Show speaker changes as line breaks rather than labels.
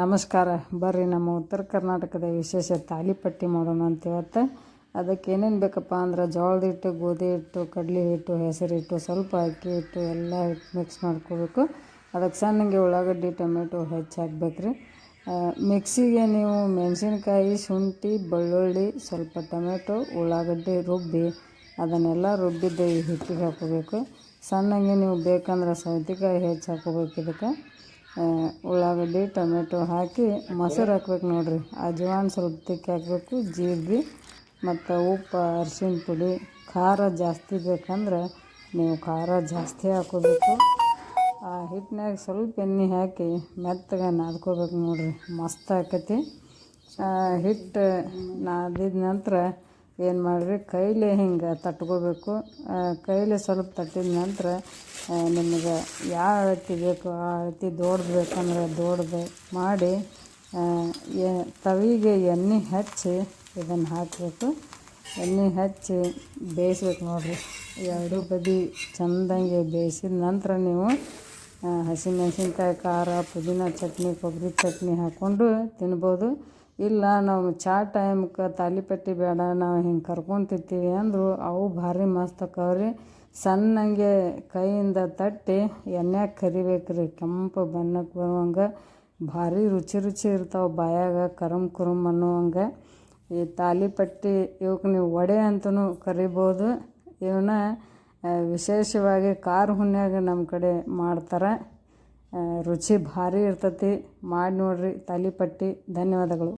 ನಮಸ್ಕಾರ. ಬರ್ರಿ ನಮ್ಮ ಉತ್ತರ ಕರ್ನಾಟಕದ ವಿಶೇಷ ತಾಲಿಪಟ್ಟಿ ಮಾಡೋಣ ಅಂತ ಇವತ್ತು ಅದಕ್ಕೆ ಏನೇನು ಬೇಕಪ್ಪ ಅಂದ್ರೆ ಜೋಳದ ಹಿಟ್ಟು, ಗೋಧಿ ಹಿಟ್ಟು, ಕಡಲೆ ಹಿಟ್ಟು, ಹೆಸರು ಹಿಟ್ಟು, ಸ್ವಲ್ಪ ಅಕ್ಕಿ ಹಿಟ್ಟು ಎಲ್ಲ ಹಿಟ್ಟು ಮಿಕ್ಸ್ ಮಾಡ್ಕೋಬೇಕು. ಅದಕ್ಕೆ ಸಣ್ಣಗೆ ಉಳ್ಳಾಗಡ್ಡಿ, ಟೊಮೆಟೊ ಹೆಚ್ಚು ಹಾಕ್ಬೇಕ್ರಿ. ಮಿಕ್ಸಿಗೆ ನೀವು ಮೆಣಸಿನ್ಕಾಯಿ, ಶುಂಠಿ, ಬೆಳ್ಳುಳ್ಳಿ, ಸ್ವಲ್ಪ ಟೊಮೆಟೊ, ಉಳ್ಳಾಗಡ್ಡಿ ರುಬ್ಬಿ, ಅದನ್ನೆಲ್ಲ ರುಬ್ಬಿದ್ದು ಈ ಹಿಟ್ಟಿಗೆ ಹಾಕೋಬೇಕು. ಸಣ್ಣಗೆ ನೀವು ಬೇಕಂದ್ರೆ ಸೌತೆಕಾಯಿ ಹೆಚ್ಚು ಹಾಕೋಬೇಕು ಇದಕ್ಕೆ. ಉಳ್ಳಾಗಡ್ಡಿ, ಟೊಮೆಟೊ ಹಾಕಿ ಮೊಸರು ಹಾಕ್ಬೇಕು ನೋಡಿರಿ. ಅಜವಾನ್ ಸ್ವಲ್ಪ ತಿಕ್ಕಿ ಹಾಕಬೇಕು. ಜೀರಿಗೆ ಮತ್ತು ಉಪ್ಪು, ಅರ್ಶಿಣ ಪುಡಿ, ಖಾರ ಜಾಸ್ತಿ ಬೇಕಂದ್ರೆ ನೀವು ಖಾರ ಜಾಸ್ತಿ ಹಾಕೋಬೇಕು. ಆ ಹಿಟ್ಟಿನಾಗ ಸ್ವಲ್ಪ ಎಣ್ಣೆ ಹಾಕಿ ಮೆತ್ತಗೆ ನಾದ್ಕೋಬೇಕು ನೋಡಿರಿ. ಮಸ್ತ್ ಆಕತಿ. ಹಿಟ್ಟು ನಾದಿದ ನಂತರ ಏನು ಮಾಡಿರಿ? ಕೈಲಿ ಹಿಂಗೆ ತಟ್ಕೋಬೇಕು. ಕೈಲೆ ಸ್ವಲ್ಪ ತಟ್ಟಿದ ನಂತರ ನಿಮಗೆ ಯಾವ ಅಳತಿ ಬೇಕು, ಆ ಅಳತಿ ದೊಡ್ಡಬೇಕಂದ್ರೆ ದೊಡ್ಡದು ಮಾಡಿ ತವಿಗೆ ಎಣ್ಣೆ ಹಚ್ಚಿ ಇದನ್ನು ಹಾಕಬೇಕು. ಎಣ್ಣೆ ಹಚ್ಚಿ ಬೇಯಿಸ್ಬೇಕು ನೋಡಿರಿ. ಎರಡು ಬದಿ ಚಂದಂಗೆ ಬೇಯಿಸಿದ ನಂತರ ನೀವು ಹಸಿಮೆಣ್ಸಿನ್ಕಾಯಿ, ಖಾರ, ಪುದೀನ ಚಟ್ನಿ, ಕೊಬ್ಬರಿ ಚಟ್ನಿ ಹಾಕ್ಕೊಂಡು ತಿನ್ಬೋದು. ಇಲ್ಲ, ನಾವು ಚಾ ಟೈಮ್ಗೆ ತಾಲಿಪಟ್ಟಿ ಬೇಡ, ನಾವು ಹಿಂಗೆ ಕರ್ಕೊತಿರ್ತೀವಿ ಅಂದರು ಅವು ಭಾರಿ ಮಸ್ತ್ ಅಕ್ಕವ್ರಿ ಸಣ್ಣಂಗೆ ಕೈಯಿಂದ ತಟ್ಟಿ ಎಣ್ಣೆಗೆ ಕರಿಬೇಕು ರೀ ಕೆಂಪು ಬಣ್ಣಕ್ಕೆ ಬರುವಂಗೆ ಭಾರಿ ರುಚಿ ರುಚಿ ಇರ್ತಾವೆ ಬಾಯಾಗ ಕರಮ್ ಕುರುಮ್ ಅನ್ನುವಂಗೆ. ಈ ತಾಲಿಪಟ್ಟಿ ಇವಕ್ಕೆ ನೀವು ವಡೆ ಅಂತಲೂ ಕರಿಬೋದು. ಇವನ್ನ ವಿಶೇಷವಾಗಿ ಖಾರ ಹುಣ್ಯಾಗ ನಮ್ಮ ಕಡೆ ಮಾಡ್ತಾರೆ. ರುಚಿ ಭಾರಿ ಇರ್ತತಿ. ಮಾಡಿ ನೋಡ್ರಿ ತಾಲಿಪಟ್ಟಿ ಧನ್ಯವಾದಗಳು.